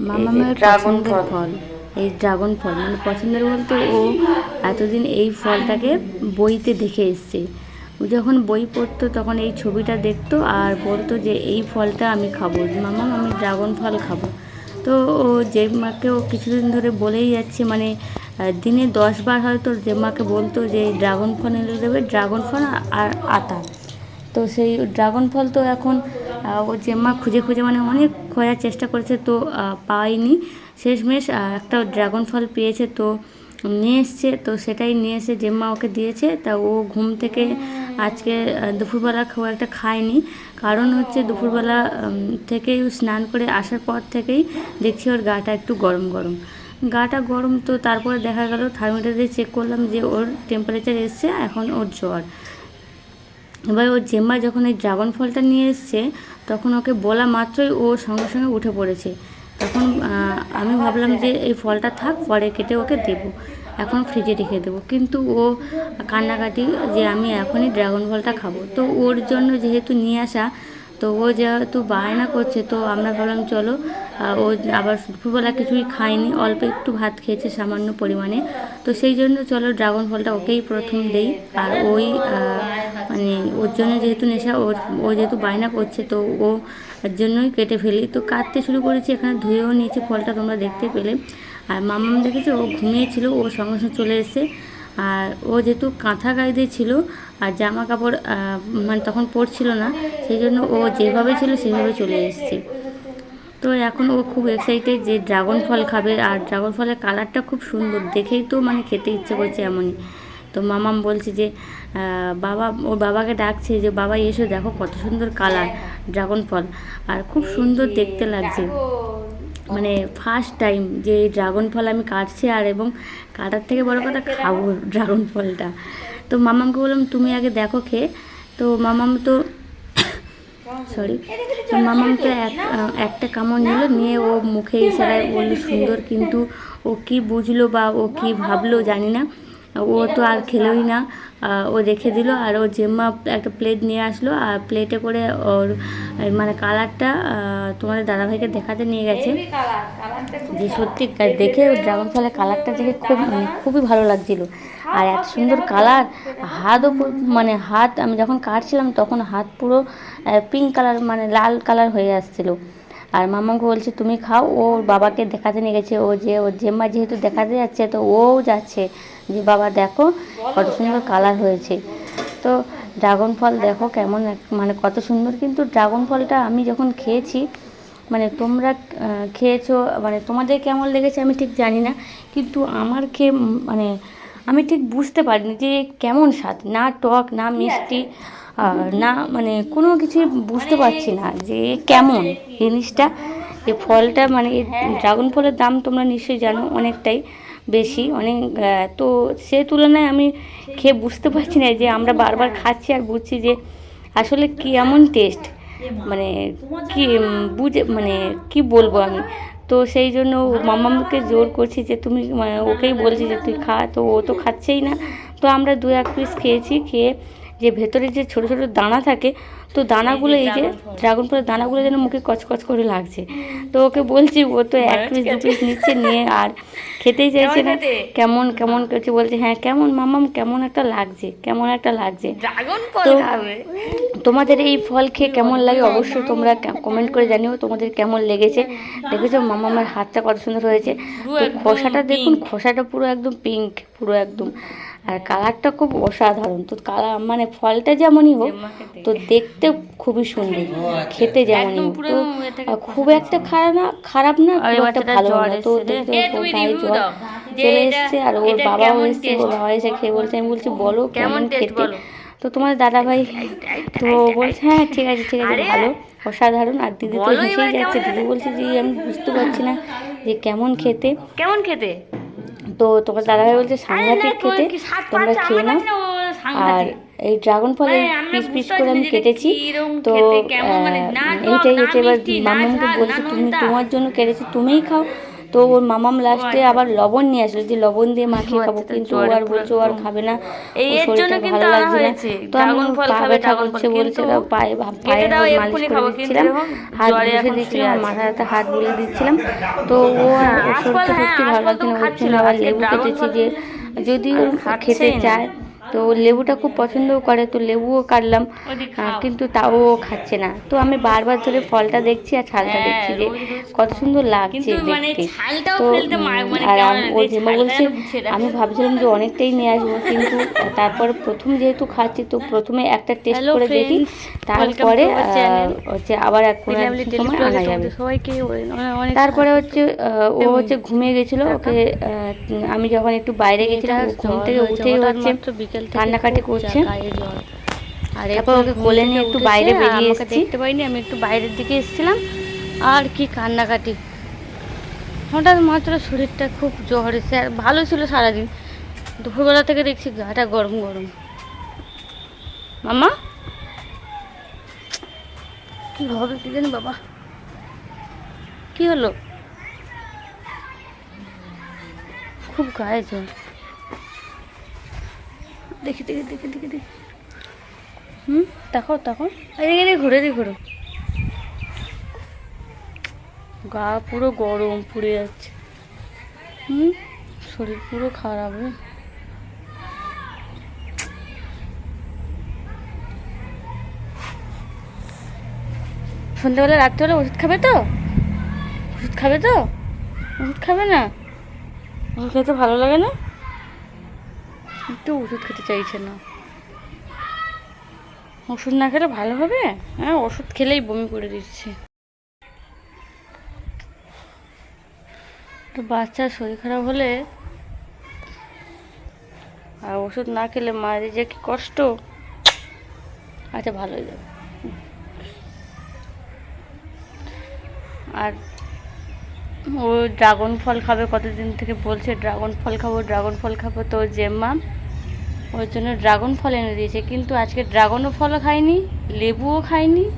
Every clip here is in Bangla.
মামামের ড্রাগন পছন্দের ফল। এই ড্রাগন ফল। মানে পছন্দের বলতে ও এতদিন এই ফলটাকে বইতে দেখে এসছে। ও যখন বই পড়তো তখন এই ছবিটা দেখতো আর বলতো যে এই ফলটা আমি খাব। মামাম আমি ড্রাগন ফল খাব। তো ও যে মাকে ও কিছুদিন ধরে বলেই যাচ্ছে মানে দিনে দশ বার হয়তো যে মাকে বলতো যে ড্রাগন ফল এনে দেবে ড্রাগন ফল আর আতা। তো সেই ড্রাগন ফল তো এখন ও জেম্মা খুঁজে খুঁজে মানে অনেক খোঁজার চেষ্টা করেছে তো পায়নি শেষমেশ একটা ড্রাগন ফল পেয়েছে তো নিয়ে এসছে, তো সেটাই নিয়ে এসে জেম্মা ওকে দিয়েছে। তা ও ঘুম থেকে আজকে দুপুরবেলা খুব একটা খায়নি। কারণ হচ্ছে দুপুরবেলা থেকেই স্নান করে আসার পর থেকেই দেখছি ওর গাটা একটু গরম গরম। গাটা গরম তো তারপরে দেখা গেল থার্মোমিটারে চেক করলাম যে ওর টেম্পারেচার এসছে, এখন ওর জ্বর। এবার ওর জেম্মা যখন এই ড্রাগন ফলটা নিয়ে এসছে, তখন ওকে বলা মাত্রই ও সঙ্গে সঙ্গে উঠে পড়েছে। তখন আমি ভাবলাম যে এই ফলটা থাক, পরে কেটে ওকে দেবো। এখন ফ্রিজে রেখে দেবো। কিন্তু ও কান্নাকাটি যে আমি এখনই ড্রাগন ফলটা খাব। তো ওর জন্য যেহেতু নিয়ে আসা, তো ও যেহেতু বায়না করছে, তো আমরা ভাবলাম চলো ও আবার দুপুরবেলা কিছুই খায়নি, অল্প একটু ভাত খেয়েছে সামান্য পরিমাণে। তো সেই জন্য চলো ড্রাগন ফলটা ওকেই প্রথম দেই। আর ওই মানে ওর জন্য যেহেতু নেশা, ওর, ও যেহেতু বায়না করছে, তো ও জন্যই কেটে ফেলি। তো কাটতে শুরু করেছি, এখানে ধুয়েও নিয়েছি ফলটা, তোমরা দেখতে পেলে। আর মামাম দেখেছ, ও ঘুমিয়েছিল, ও সঙ্গে সঙ্গে চলে এসে আর ও যেহেতু কাঁথা গায়ে ছিল, আর জামা কাপড় মানে তখন পরছিল না, সেই জন্য ও যেভাবে ছিল, সেভাবে চলে এসেছে। তো এখন ও খুব এক্সাইটেড যে ড্রাগন ফল খাবে, আর ড্রাগন ফলের কালারটা খুব সুন্দর। দেখেই তো মানে খেতে ইচ্ছে করছে এমনই। তো মামাম বলছে যে বাবা ওর বাবাকে ডাকছে যে, বাবা এসো দেখো কত সুন্দর কালার ড্রাগন ফল আর খুব সুন্দর দেখতে লাগছে। মানে ফার্স্ট টাইম যে এই ড্রাগন ফল আমি কাটছি আর এবং কাটার থেকে বড় কথা খাব ড্রাগন ফলটা তো মামামকে বললাম, তুমি আগে দেখো খেয়ে। তো মামাম তো সরি তো মামাম তো এক একটা কামড় নিল, নিয়ে ও মুখে ইশারায় বলল, সুন্দর কিন্তু ও কি বুঝলো বা ও কি ভাবলো জানি না। ও তো আর খেলোই না। ও রেখে দিল আর ও জেম্মা একটা প্লেট নিয়ে আসলো আর প্লেটে করে ওর মানে কালারটা তোমাদের দাদাভাইকে দেখাতে নিয়ে গেছে। যে সত্যি দেখে ড্রাগন ফলের কালারটা দেখে খুব মানে খুবই ভালো লাগছিল। আর এত সুন্দর কালার হাতও মানে হাত আমি যখন কাটছিলাম তখন হাত পুরো পিঙ্ক কালার মানে লাল কালার হয়ে আসছিল। আর মামাকে বলছে, তুমি খাও। ও ওর বাবাকে দেখাতে নিয়ে গেছে। ও যে ওর জেম্মা যেহেতু দেখাতে যাচ্ছে, তো ওও যাচ্ছে। যে, বাবা, দেখো কত সুন্দর কালার হয়েছে। তো ড্রাগন ফল দেখো কেমন মানে কত সুন্দর। কিন্তু ড্রাগন ফলটা আমি যখন খেয়েছি মানে তোমরা খেয়েছো মানে তোমাদের কেমন লেগেছে আমি ঠিক জানি না। কিন্তু আমার খেয়ে মানে আমি ঠিক বুঝতে পারিনি যে কেমন স্বাদ। না টক, না মিষ্টি। আর না মানে কোনো কিছুই বুঝতে পারছি না যে কেমন জিনিসটা, যে ফলটা মানে ড্রাগন ফলের দাম তোমরা নিশ্চয়ই জানো অনেকটাই বেশি, অনেক তো সে তুলনায় আমি খেয়ে বুঝতে পারছি না যে আমরা বারবার খাচ্ছি আর বুঝছি যে আসলে কেমন টেস্ট মানে কি, বুঝে মানে কি বলব আমি? তো সেই জন্য মামাকে জোর করছি যে তুমি মানে ওকেই বলছি যে তুই খা, তো ও তো খাচ্ছেই না। তো আমরা দু এক পিস খেয়েছি, খেয়ে যে ভেতরে যে ছোট ছোট দানা থাকে তো দানাগুলো এই যে ড্রাগন ফলের দানাগুলো যেন মুখে কচকচ করে লাগছে। তো ওকে বলছি ও তো এক পিস দু পিস নিচ্ছে নিয়ে আর খেতেই চাইছে না। কেমন কেমন করছে বলছে হ্যাঁ কেমন মামাম কেমন একটা লাগছে কেমন একটা লাগছে। তো তোমাদের এই ফল খেয়ে কেমন লাগে অবশ্যই তোমরা কমেন্ট করে জানিও তোমাদের কেমন লেগেছে। দেখেছ মামামের হাতটা কত সুন্দর হয়েছে। তো খোসাটা দেখুন খোসাটা পুরো একদম পিঙ্ক পুরো একদম। আর কালারটা খুব অসাধারণ। তো কালার মানে ফলটা যেমনই হোক তো দেখতে খুবই সুন্দর। খেতে যেমনই হোক তো খুব একটা খারাপ না খারাপ না খুব একটা ভালো না। তো দেখতে ওর জ্বর চলে এসছে আর ওর বাবাও এসছে ওর বাবা এসে খেয়ে বলছে আমি বলছি বলো কেমন খেতে? তো তোমার দাদা ভাই তো বলছে হ্যাঁ ঠিক আছে ঠিক আছে ভালো অসাধারণ আর দিদি তো হেসেই যাচ্ছে। দিদি বলছে যে আমি বুঝতে পারছি না যে কেমন খেতে। কেমন খেতে? তো তোমার দাদা ভাই বলছে সাংঘাতিক খেতে তোমরা খেয়ে নাও। আর এই ড্রাগন ফলের পিস পিস করে আমি কেটেছি। তো আহ, এইটাই হচ্ছে এবার মামাকে বলছি তুমি তোমার জন্য কেটেছি তুমিই খাও। তো ওর মামাম লাস্টে আবার লবণ নিয়ে আসলো যে লবণ দিয়ে মাখিয়ে খাব কিন্তু ও আর বলছে ও আর খাবে না ওর এর জন্য শরীরটা কিন্তু ভালো লাগছে না। তো আমি ড্রাগন ফল পা খাবে, ব্যথা ড্রাগন করছে বলছে পায়ে পায়ে মালিশ করে দিচ্ছিলাম। হাত এখন দিচ্ছিলাম শুয়ে আছে। মাথা হাতে হাত বুলিয়ে দিচ্ছিলাম। তো ও আর ওর শরীরটা হ্যাঁ, সত্যি ভালো লাগছে না ওর খাচ্ছিল, আবার লেবু কেটেছি যে যদি ও খেতে চায় তো লেবুটা খুব পছন্দও করে তো লেবুও কাটলাম। কিন্তু তাও ও খাচ্ছে না। তো আমি বারবার ধরে ফলটা দেখছি আর ছালটা হ্যাঁ, দেখছি যে কত সুন্দর লাগছে মানে দেখতে। তো মানে আর ও লাগে, জেমা ছালটা বলছে। আমি ভাবছিলাম যে অনেকটাই নিয়ে আসব কিন্তু তারপর প্রথম যেহেতু খাচ্ছি তো প্রথমে একটা টেস্ট করে দেখি। তারপরে হচ্ছে আবার এক কোনো সময় আনা যাবে তারপরে হচ্ছে ও হচ্ছে ঘুমিয়ে গেছিল ওকে আমি যখন একটু বাইরে গেছিলাম ও ঘুম থেকে উঠেই হচ্ছে বিকেল কান্নাকাটি করছে। আর তারপর ওকে কোলে নিয়ে একটু বাইরে বেরিয়ে এসেছি। দেখতে পাইনি আমি একটু বাইরের দিকে এসেছিলাম। আর কি কান্নাকাটি। হঠাৎ মাত্র শরীরটা খুব জ্বর এসে আর ভালো ছিল সারাদিন। দুপুরবেলা থেকে দেখছি গাটা গরম গরম। মামা কি হবে কি জানি বাবা। কি হলো? খুব গায়ে জ্বর। দেখি দেখি দেখি দেখি দেখি। হুম, দেখো দেখো। এদিকে এদিকে ঘুরে এদিকে ঘুরো। গা পুরো গরম পুড়ে যাচ্ছে। হুম, শরীর পুরো খারাপ রে। সন্ধ্যাবেলা রাত্রেবেলা ওষুধ খাবে তো? ওষুধ খাবে তো? ওষুধ খাবে না? ওষুধ খেতে ভালো লাগে না? একটু ওষুধ খেতে চাইছে না। ওষুধ না খেলে ভালো হবে? হ্যাঁ ওষুধ খেলেই বমি করে দিচ্ছে। তো বাচ্চার শরীর খারাপ হলে আর ওষুধ না খেলে মায়ের যে কি কষ্ট? আচ্ছা ভালো হয়ে যাবে। আর ও ড্রাগন ফল খাবে, কতদিন থেকে বলছে ড্রাগন ফল খাব, ড্রাগন ফল খাব তো জেম্মা ওর জন্য ড্রাগন ফল এনে দিয়েছে। কিন্তু আজকে ড্রাগনও ফলও খায়নি, লেবুও খায়নি,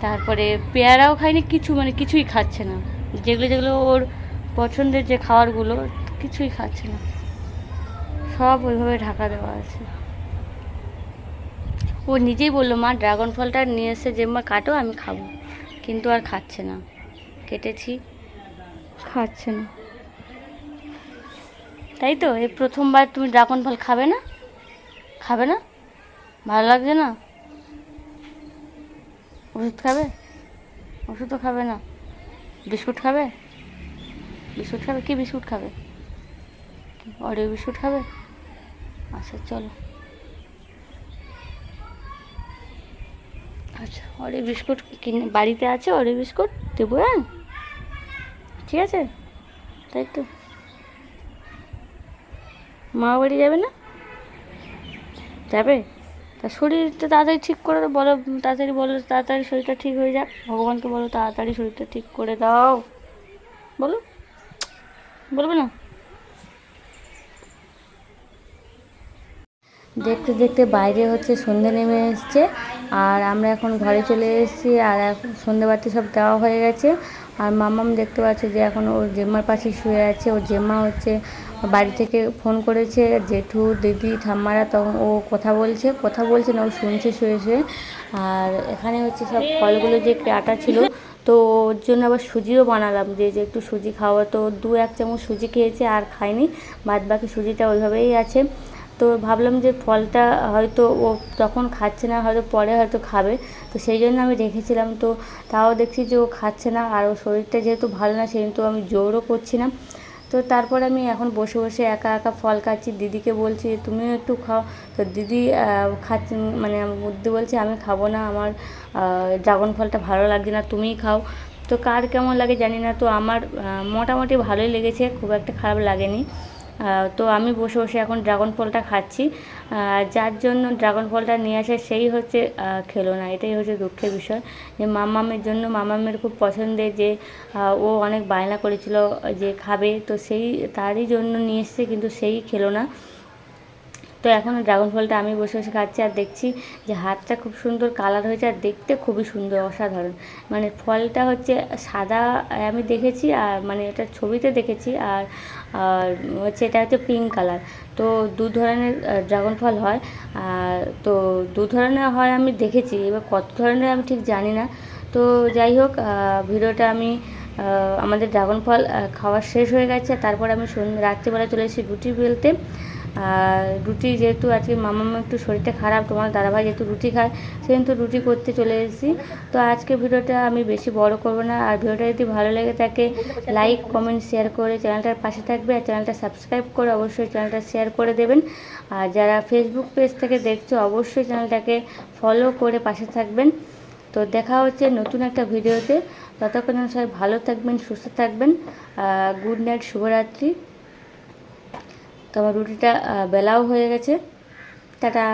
তারপরে পেয়ারাও খায়নি, কিছু মানে কিছুই খাচ্ছে না। যেগুলো যেগুলো ওর পছন্দের যে খাবারগুলো, কিছুই খাচ্ছে না। সব ওইভাবে ঢাকা দেওয়া আছে। ও নিজেই বলল, মা, ড্রাগন ফলটা নিয়ে এসে যে মা কাটো, আমি খাব। কিন্তু আর খাচ্ছে না। কেটেছি, খাচ্ছে না। তাই তো, এই প্রথমবার তুমি ড্রাগন ফল খাবে না? খাবে না? ভালো লাগছে না? ওষুধ খাবে? ওষুধও খাবে না। বিস্কুট খাবে? বিস্কুট খাবে? কি বিস্কুট খাবে? অরিও বিস্কুট খাবে? আচ্ছা চলো। আচ্ছা অরিও বিস্কুট কিনে বাড়িতে আছে অরিও বিস্কুট? দেবো হ্যাঁ? ঠিক আছে? তাই তো। মা বাড়ি যাবে না? যাবে? তা শরীরটা তাড়াতাড়ি ঠিক করে দাও, বলো, তাড়াতাড়ি বলো, তাড়াতাড়ি শরীরটা ঠিক হয়ে যাক। ভগবানকে বলো, তাড়াতাড়ি শরীরটা ঠিক করে দাও। বলো, বলবে না? দেখতে দেখতে বাইরে হচ্ছে সন্ধে নেমে এসছে। আর আমরা এখন ঘরে চলে এসেছি আর এখন সন্ধেবাতি সব দেওয়া হয়ে গেছে। আর মামাম দেখতে পাচ্ছে যে এখন ওর জেম্মার পাশে শুয়ে আছে। ওর জেম্মা হচ্ছে বাড়ি থেকে ফোন করেছে, জেঠু, দিদি, ঠাম্মারা তখন ও কথা বলছে। কথা বলছে না, ও শুনছে শুয়ে শুয়ে। আর এখানে হচ্ছে সব ফলগুলো যে আটা ছিল, তো ওর জন্য আবার সুজিও বানালাম। যে যে একটু সুজি খাওয়া, তো দু এক চামচ সুজি খেয়েছে আর খায়নি। বাদ বাকি সুজিটা ওইভাবেই আছে। তো ভাবলাম যে ফলটা হয়তো ও তখন খাচ্ছে না, হয়তো পরে হয়তো খাবে। তো সেই জন্য আমি রেখেছিলাম। তো তাও দেখছি যে ও খাচ্ছে না আর ও শরীরটা যেহেতু ভালো না সেহেতু আমি জোরও করছি না। তো তারপর আমি এখন বসে বসে একা একা ফল খাচ্ছি। দিদিকে বলছি তুমিও একটু খাও। তো দিদি খাচ্ছি মানে বুদ্ধি বলছে, আমি খাব না, আমার ড্রাগন ফলটা ভালো লাগছে না, তুমিই খাও। তো কার কেমন লাগে জানি না। তো আমার মোটামুটি ভালোই লেগেছে, খুব একটা খারাপ লাগেনি। তো আমি বসে বসে এখন ড্রাগন ফলটা খাচ্ছি। যার জন্য ড্রাগন ফলটা নিয়ে আসে সেই হচ্ছে খেলো না এটাই হচ্ছে দুঃখের বিষয়। যে মামামের জন্য মামামের খুব পছন্দের যে ও অনেক বায়না করেছিল যে খাবে। তো সেই, তারই জন্য নিয়ে এসছে, কিন্তু সেই খেলো না তো এখন ড্রাগন ফলটা আমি বসে বসে খাচ্ছি আর দেখছি যে হাতটা খুব সুন্দর কালার হয়েছে আর দেখতে খুবই সুন্দর, অসাধারণ। মানে ফলটা হচ্ছে সাদা আমি দেখেছি আর মানে এটা ছবিতে দেখেছি আর আর হচ্ছে এটা হচ্ছে পিঙ্ক কালার তো দু ধরনের ড্রাগন ফল হয়। তো দু ধরনের হয় আমি দেখেছি, এবার কত ধরনের আমি ঠিক জানি না। তো যাই হোক ভিডিওটা আমি আমাদের ড্রাগন ফল খাওয়া শেষ হয়ে গেছে। তারপর আমি রাত্রিবেলা চলে এসেছি রুটি বেলতে। আর রুটি যেহেতু আজকে মামা একটু শরীরটা খারাপ, তোমার দাদাভাই যেহেতু রুটি খায় সেহেতু রুটি করতে চলে এসেছি। তো আজকে ভিডিওটা আমি বেশি বড় করব না, আর ভিডিওটা যদি ভালো লেগে থাকে, লাইক, কমেন্ট, শেয়ার করে চ্যানেলটার পাশে থাকবে, আর চ্যানেলটা সাবস্ক্রাইব করে অবশ্যই চ্যানেলটা শেয়ার করে দেবেন। আর যারা ফেসবুক পেজ থেকে দেখছ, অবশ্যই চ্যানেলটাকে ফলো করে পাশে থাকবেন। তো দেখা হচ্ছে নতুন একটা ভিডিওতে। ততক্ষণ সবাই ভালো থাকবেন, সুস্থ থাকবেন। গুড নাইট শুভরাত্রি। তো রুটিটা বেলাও হয়ে গেছে। টাটা।